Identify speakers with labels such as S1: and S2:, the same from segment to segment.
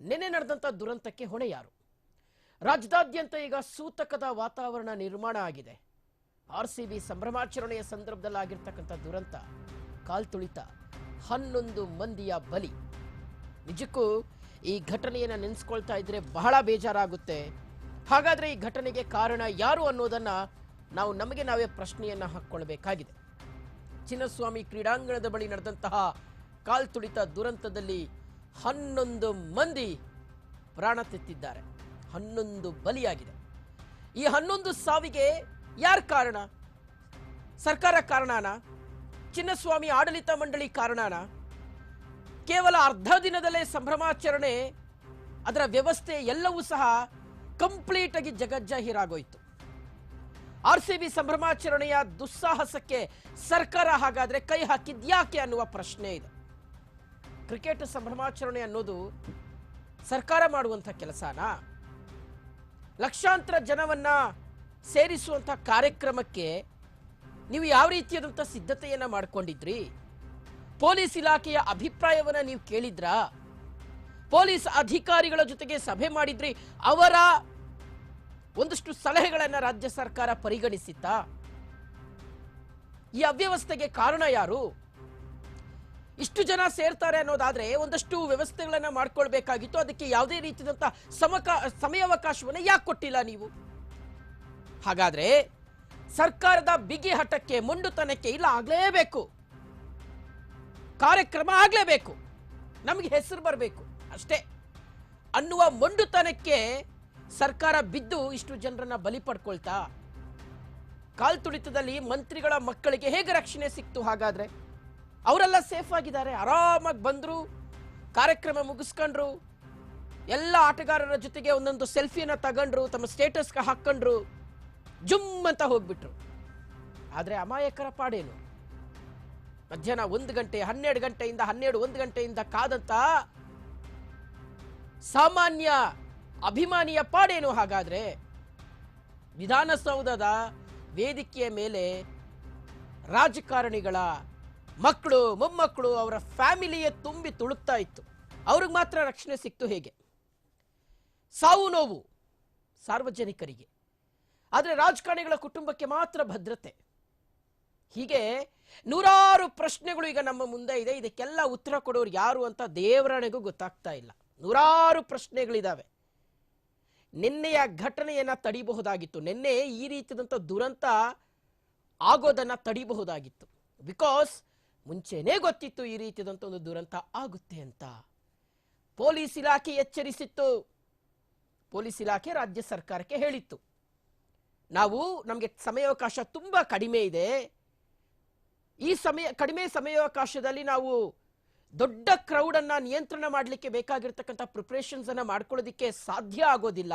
S1: ನಿನ್ನೆ ನಡೆದಂಥ ದುರಂತಕ್ಕೆ ಹೊಣೆ ಯಾರು? ರಾಜ್ಯದಾದ್ಯಂತ ಈಗ ಸೂತಕದ ವಾತಾವರಣ ನಿರ್ಮಾಣ ಆಗಿದೆ. ಆರ್ ಸಿ ಬಿ ಸಂಭ್ರಮಾಚರಣೆಯ ಸಂದರ್ಭದಲ್ಲಿ ಆಗಿರ್ತಕ್ಕಂಥ ದುರಂತ ಕಾಲ್ತುಳಿತ ಹನ್ನೊಂದು ಮಂದಿಯ ಬಲಿ. ನಿಜಕ್ಕೂ ಈ ಘಟನೆಯನ್ನು ನೆನೆಸ್ಕೊಳ್ತಾ ಇದ್ರೆ ಬಹಳ ಬೇಜಾರಾಗುತ್ತೆ. ಹಾಗಾದರೆ ಈ ಘಟನೆಗೆ ಕಾರಣ ಯಾರು ಅನ್ನೋದನ್ನು ನಾವು ನಮಗೆ ನಾವೇ ಪ್ರಶ್ನೆಯನ್ನು ಹಾಕ್ಕೊಳ್ಬೇಕಾಗಿದೆ. ಚಿನ್ನಸ್ವಾಮಿ ಕ್ರೀಡಾಂಗಣದ ಬಳಿ ನಡೆದಂತಹ ಕಾಲ್ತುಳಿತ ದುರಂತದಲ್ಲಿ ಹನ್ನೊಂದು ಮಂದಿ ಪ್ರಾಣ ತೆತ್ತಿದ್ದಾರೆ. ಹನ್ನೊಂದು ಬಲಿಯಾಗಿದೆ. ಈ ಹನ್ನೊಂದು ಸಾವಿಗೆ ಯಾರ ಕಾರಣ? ಸರ್ಕಾರ ಕಾರಣನಾ? ಚಿನ್ನಸ್ವಾಮಿ ಆಡಳಿತ ಮಂಡಳಿ ಕಾರಣನಾ? ಕೇವಲ ಅರ್ಧ ದಿನದಲ್ಲೇ ಸಂಭ್ರಮಾಚರಣೆ, ಅದರ ವ್ಯವಸ್ಥೆ ಎಲ್ಲವೂ ಸಹ ಕಂಪ್ಲೀಟ್ ಆಗಿ ಜಗಜ್ಜಾಹೀರಾಗೋಯಿತು. ಆರ್ ಸಿ ಬಿ ಸಂಭ್ರಮಾಚರಣೆಯ ದುಸ್ಸಾಹಸಕ್ಕೆ ಸರ್ಕಾರ ಹಾಗಾದ್ರೆ ಕೈ ಹಾಕಿದ್ಯಾಕೆ ಅನ್ನುವ ಪ್ರಶ್ನೆ ಇದೆ. ಕ್ರಿಕೆಟ್ ಸಂಭ್ರಮಾಚರಣೆ ಅನ್ನೋದು ಸರ್ಕಾರ ಮಾಡುವಂಥ ಕೆಲಸನಾ? ಲಕ್ಷಾಂತರ ಜನವನ್ನ ಸೇರಿಸುವಂಥ ಕಾರ್ಯಕ್ರಮಕ್ಕೆ ನೀವು ಯಾವ ರೀತಿಯಾದಂಥ ಸಿದ್ಧತೆಯನ್ನು ಮಾಡಿಕೊಂಡಿದ್ರಿ? ಪೊಲೀಸ್ ಇಲಾಖೆಯ ಅಭಿಪ್ರಾಯವನ್ನು ನೀವು ಕೇಳಿದ್ರಾ? ಪೊಲೀಸ್ ಅಧಿಕಾರಿಗಳ ಜೊತೆಗೆ ಸಭೆ ಮಾಡಿದ್ರಿ, ಅವರ ಒಂದಷ್ಟು ಸಲಹೆಗಳನ್ನು ರಾಜ್ಯ ಸರ್ಕಾರ ಪರಿಗಣಿಸಿತ್ತ? ಈ ಅವ್ಯವಸ್ಥೆಗೆ ಕಾರಣ ಯಾರು? ಇಷ್ಟು ಜನ ಸೇರ್ತಾರೆ ಅನ್ನೋದಾದ್ರೆ ಒಂದಷ್ಟು ವ್ಯವಸ್ಥೆಗಳನ್ನ ಮಾಡ್ಕೊಳ್ಬೇಕಾಗಿತ್ತು. ಅದಕ್ಕೆ ಯಾವುದೇ ರೀತಿಯಂತ ಸಮಕ, ಸಮಯಾವಕಾಶವನ್ನು ಯಾಕೆ ಕೊಟ್ಟಿಲ್ಲ ನೀವು? ಹಾಗಾದ್ರೆ ಸರ್ಕಾರದ ಬಿಗಿ ಹಠಕ್ಕೆ, ಮೊಂಡುತನಕ್ಕೆ ಇಲ್ಲ, ಆಗ್ಲೇಬೇಕು. ಕಾರ್ಯಕ್ರಮ ಆಗ್ಲೇಬೇಕು. ನಮಗೆ ಹೆಸರು ಬರಬೇಕು. ಅಷ್ಟೇ. ಅನ್ನುವ ಮೊಂಡುತನಕ್ಕೆ ಸರ್ಕಾರ ಬಿದ್ದು ಇಷ್ಟು ಜನರನ್ನ ಬಲಿ ಪಡ್ಕೊಳ್ತಾ, ಕಾಲ್ತುಳಿತದಲ್ಲಿ ಮಂತ್ರಿಗಳ ಮಕ್ಕಳಿಗೆ ಹೇಗೆ ರಕ್ಷಣೆ ಸಿಕ್ತು ಹಾಗಾದ್ರೆ? ಅವರೆಲ್ಲ ಸೇಫ್ ಆಗಿದ್ದಾರೆ. ಆರಾಮಾಗಿ ಬಂದರು, ಕಾರ್ಯಕ್ರಮ ಮುಗಿಸ್ಕೊಂಡ್ರು, ಎಲ್ಲ ಆಟಗಾರರ ಜೊತೆಗೆ ಒಂದೊಂದು ಸೆಲ್ಫಿಯನ್ನ ತಗೊಂಡ್ರು, ತಮ್ಮ ಸ್ಟೇಟಸ್ಗೆ ಹಾಕೊಂಡ್ರು, ಜುಮ್ ಅಂತ ಹೋಗ್ಬಿಟ್ರು. ಆದರೆ ಅಮಾಯಕರ ಪಾಡೇನು? ಮಧ್ಯಾಹ್ನ ಒಂದು ಗಂಟೆ, ಹನ್ನೆರಡು ಗಂಟೆಯಿಂದ ಹನ್ನೆರಡು, ಒಂದು ಗಂಟೆಯಿಂದ ಕಾದಂತ ಸಾಮಾನ್ಯ ಅಭಿಮಾನಿಯ ಪಾಡೇನು? ಹಾಗಾದ್ರೆ ವಿಧಾನಸೌಧದ ವೇದಿಕೆಯ ಮೇಲೆ ರಾಜಕಾರಣಿಗಳ ಮಕ್ಕಳು, ಮೊಮ್ಮಕ್ಕಳು ಅವರ ಫ್ಯಾಮಿಲಿಯೇ ತುಂಬಿ ತುಳುಕ್ತಾ ಇತ್ತು. ಅವ್ರಿಗೆ ಮಾತ್ರ ರಕ್ಷಣೆ ಸಿಕ್ತು ಹೇಗೆ? ಸಾವು ನೋವು ಸಾರ್ವಜನಿಕರಿಗೆ. ಆದರೆ ರಾಜಕಾರಣಿಗಳ ಕುಟುಂಬಕ್ಕೆ ಮಾತ್ರ ಭದ್ರತೆ. ಹೀಗೆ ನೂರಾರು ಪ್ರಶ್ನೆಗಳು ಈಗ ನಮ್ಮ ಮುಂದೆ ಇದೆ. ಇದಕ್ಕೆಲ್ಲ ಉತ್ತರ ಕೊಡೋರು ಯಾರು ಅಂತ ದೇವರಣೆಗೂ ಗೊತ್ತಾಗ್ತಾ ಇಲ್ಲ. ನೂರಾರು ಪ್ರಶ್ನೆಗಳಿದ್ದಾವೆ ನಿನ್ನೆಯ ಘಟನೆಯನ್ನ ತಡಿಬಹುದಾಗಿತ್ತು. ನಿನ್ನೆ ಈ ರೀತಿಯಾದಂಥ ದುರಂತ ಆಗೋದನ್ನ ತಡಿಬಹುದಾಗಿತ್ತು. ಬಿಕಾಸ್ ಮುಂಚೆನೇ ಗೊತ್ತಿತ್ತು ಈ ರೀತಿಯಾದಂಥ ಒಂದು ದುರಂತ ಆಗುತ್ತೆ ಅಂತ. ಪೊಲೀಸ್ ಇಲಾಖೆ ಎಚ್ಚರಿಸಿತ್ತು. ಪೊಲೀಸ್ ಇಲಾಖೆ ರಾಜ್ಯ ಸರ್ಕಾರಕ್ಕೆ ಹೇಳಿತ್ತು. ನಾವು ನಮಗೆ ಸಮಯಾವಕಾಶ ತುಂಬಾ ಕಡಿಮೆ ಇದೆ. ಈ ಸಮಯ, ಕಡಿಮೆ ಸಮಯಾವಕಾಶದಲ್ಲಿ ನಾವು ದೊಡ್ಡ ಕ್ರೌಡನ್ನು ನಿಯಂತ್ರಣ ಮಾಡಲಿಕ್ಕೆ ಬೇಕಾಗಿರ್ತಕ್ಕಂಥ ಪ್ರಿಪ್ರೇಷನ್ಸನ್ನು ಮಾಡ್ಕೊಳ್ಳೋದಿಕ್ಕೆ ಸಾಧ್ಯ ಆಗೋದಿಲ್ಲ.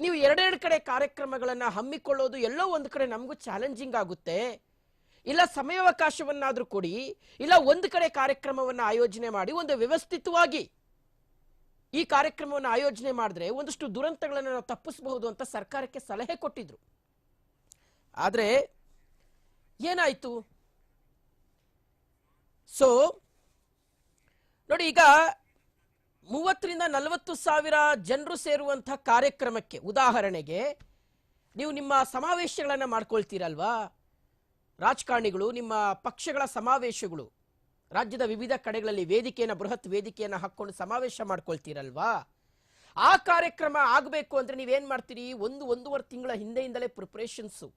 S1: ನೀವು ಎರಡೆರಡು ಕಡೆ ಕಾರ್ಯಕ್ರಮಗಳನ್ನು ಹಮ್ಮಿಕೊಳ್ಳೋದು ಎಲ್ಲೋ ಒಂದು ಕಡೆ ನಮಗೂ ಚಾಲೆಂಜಿಂಗ್ ಆಗುತ್ತೆ. ಇಲ್ಲ ಸಮಯಾವಕಾಶವನ್ನಾದರೂ ಕೊಡಿ, ಇಲ್ಲ ಒಂದು ಕಡೆ ಕಾರ್ಯಕ್ರಮವನ್ನು ಆಯೋಜನೆ ಮಾಡಿ, ಒಂದು ವ್ಯವಸ್ಥಿತವಾಗಿ ಈ ಕಾರ್ಯಕ್ರಮವನ್ನು ಆಯೋಜನೆ ಮಾಡಿದ್ರೆ ಒಂದಷ್ಟು ದುರಂತಗಳನ್ನು ನಾವು ತಪ್ಪಿಸಬಹುದು ಅಂತ ಸರ್ಕಾರಕ್ಕೆ ಸಲಹೆ ಕೊಟ್ಟಿದ್ರು. ಆದರೆ ಏನಾಯಿತು? ಸೊ ನೋಡಿ ಈಗ ಮೂವತ್ತರಿಂದ ನಲವತ್ತು ಸಾವಿರ ಜನರು ಸೇರುವಂತಹ ಕಾರ್ಯಕ್ರಮಕ್ಕೆ, ಉದಾಹರಣೆಗೆ, ನೀವು ನಿಮ್ಮ ಸಮಾವೇಶಗಳನ್ನು ಮಾಡ್ಕೊಳ್ತೀರಲ್ವಾ? ರಾಜಕಾರಣಿಗಳು, ನಿಮ್ಮ ಪಕ್ಷಗಳ ಸಮಾವೇಶಗಳು. ರಾಜ್ಯದ ವಿವಿಧ ಕಡೆಗಳಲ್ಲಿ ವೇದಿಕೆಯನ್ನು, ಬೃಹತ್ ವೇದಿಕೆಯನ್ನು ಹಾಕ್ಕೊಂಡು ಸಮಾವೇಶ ಮಾಡ್ಕೊಳ್ತೀರಲ್ವಾ? ಆ ಕಾರ್ಯಕ್ರಮ ಆಗಬೇಕು ಅಂದರೆ ನೀವೇನು ಮಾಡ್ತೀರಿ? ಒಂದು, ಒಂದೂವರೆ ತಿಂಗಳ ಹಿಂದೆಯಿಂದಲೇ ಪ್ರಿಪ್ರೇಷನ್ಸು.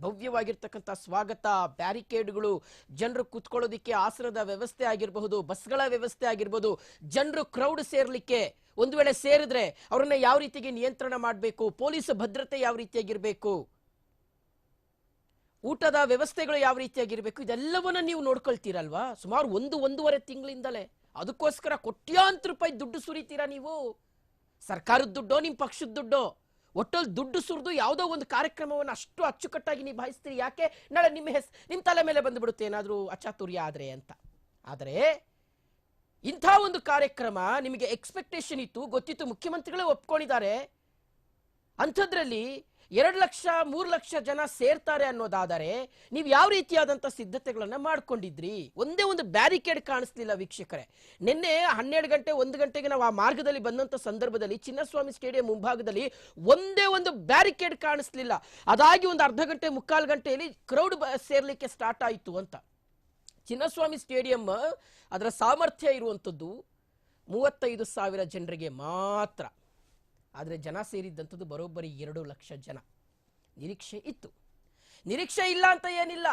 S1: ಭವ್ಯವಾಗಿರ್ತಕ್ಕಂಥ ಸ್ವಾಗತ, ಬ್ಯಾರಿಕೇಡ್ಗಳು. ಜನರು ಕುತ್ಕೊಳ್ಳೋದಿಕ್ಕೆ ಆಸನದ ವ್ಯವಸ್ಥೆ ಆಗಿರಬಹುದು, ಬಸ್ಗಳ ವ್ಯವಸ್ಥೆ ಆಗಿರ್ಬೋದು. ಜನರು ಕ್ರೌಡ್ ಸೇರಲಿಕ್ಕೆ ಒಂದು ವೇಳೆ ಸೇರಿದ್ರೆ ಅವರನ್ನ ಯಾವ ರೀತಿಗೆ ನಿಯಂತ್ರಣ ಮಾಡಬೇಕು? ಪೊಲೀಸ್ ಭದ್ರತೆ ಯಾವ ರೀತಿಯಾಗಿರ್ಬೇಕು? ಊಟದ ವ್ಯವಸ್ಥೆಗಳು ಯಾವ ರೀತಿಯಾಗಿರ್ಬೇಕು, ಇದೆಲ್ಲವನ್ನ ನೀವು ನೋಡ್ಕೊಳ್ತೀರಲ್ವಾ? ಸುಮಾರು ಒಂದು, ಒಂದೂವರೆ ತಿಂಗಳಿಂದಲೇ. ಅದಕ್ಕೋಸ್ಕರ ಕೋಟ್ಯಾಂತರ ರೂಪಾಯಿ ದುಡ್ಡು ಸುರಿತೀರಾ ನೀವು? ಸರ್ಕಾರದ ದುಡ್ಡೋ ನಿಮ್ಮ ಪಕ್ಷದ ದುಡ್ಡೋ? ಒಟ್ಟಲ್ಲಿ ದುಡ್ಡು ಸುರಿದು ಯಾವುದೋ ಒಂದು ಕಾರ್ಯಕ್ರಮವನ್ನು ಅಷ್ಟು ಅಚ್ಚುಕಟ್ಟಾಗಿ ನಿಭಾಯಿಸ್ತೀರಿ. ಯಾಕೆ? ನಾಳೆ ನಿಮ್ಮ ಹೆಸ್ ನಿಮ್ಮ ತಲೆ ಮೇಲೆ ಬಂದುಬಿಡುತ್ತೆ ಏನಾದರೂ ಅಚಾತುರ್ಯ ಆದರೆ ಅಂತ. ಆದರೆ, ಇಂಥ ಒಂದು ಕಾರ್ಯಕ್ರಮ ನಿಮಗೆ ಎಕ್ಸ್ಪೆಕ್ಟೇಷನ್ ಇತ್ತು, ಗೊತ್ತಿತ್ತು, ಮುಖ್ಯಮಂತ್ರಿಗಳೇ ಒಪ್ಕೊಂಡಿದ್ದಾರೆ. ಅಂಥದ್ರಲ್ಲಿ ಎರಡು ಲಕ್ಷ, ಮೂರು ಲಕ್ಷ ಜನ ಸೇರ್ತಾರೆ ಅನ್ನೋದಾದರೆ ನೀವು ಯಾವ ರೀತಿಯಾದಂಥ ಸಿದ್ಧತೆಗಳನ್ನು ಮಾಡ್ಕೊಂಡಿದ್ರಿ? ಒಂದೇ ಒಂದು ಬ್ಯಾರಿಕೇಡ್ ಕಾಣಿಸ್ಲಿಲ್ಲ ವೀಕ್ಷಕರೇ. ನಿನ್ನೆ ಹನ್ನೆರಡು ಗಂಟೆ, ಒಂದು ಗಂಟೆಗೆ ನಾವು ಆ ಮಾರ್ಗದಲ್ಲಿ ಬಂದಂಥ ಸಂದರ್ಭದಲ್ಲಿ ಚಿನ್ನಸ್ವಾಮಿ ಸ್ಟೇಡಿಯಂ ಮುಂಭಾಗದಲ್ಲಿ ಒಂದೇ ಒಂದು ಬ್ಯಾರಿಕೇಡ್ ಕಾಣಿಸ್ಲಿಲ್ಲ. ಅದಾಗಿ ಒಂದು ಅರ್ಧ ಗಂಟೆ, ಮುಕ್ಕಾಲು ಗಂಟೆಯಲ್ಲಿ ಕ್ರೌಡ್ ಸೇರ್ಲಿಕ್ಕೆ ಸ್ಟಾರ್ಟ್ ಆಯಿತು ಅಂತ. ಚಿನ್ನಸ್ವಾಮಿ ಸ್ಟೇಡಿಯಂ ಅದರ ಸಾಮರ್ಥ್ಯ ಇರುವಂಥದ್ದು ಮೂವತ್ತೈದು ಸಾವಿರ ಜನರಿಗೆ ಮಾತ್ರ. ಆದರೆ ಜನ ಸೇರಿದ್ದಂಥದ್ದು ಬರೋಬ್ಬರಿ ಎರಡು ಲಕ್ಷ ಜನ. ನಿರೀಕ್ಷೆ ಇತ್ತು. ನಿರೀಕ್ಷೆ ಇಲ್ಲ ಅಂತ ಏನಿಲ್ಲ.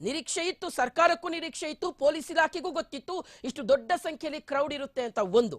S1: ನಿರೀಕ್ಷೆ ಇತ್ತು, ಸರ್ಕಾರಕ್ಕೂ ನಿರೀಕ್ಷೆ ಇತ್ತು, ಪೊಲೀಸ್ ಇಲಾಖೆಗೂ ಗೊತ್ತಿತ್ತು. ಇಷ್ಟು ದೊಡ್ಡ ಸಂಖ್ಯೆಯಲ್ಲಿ ಕ್ರೌಡ್ ಇರುತ್ತೆ ಅಂತ ಒಂದು.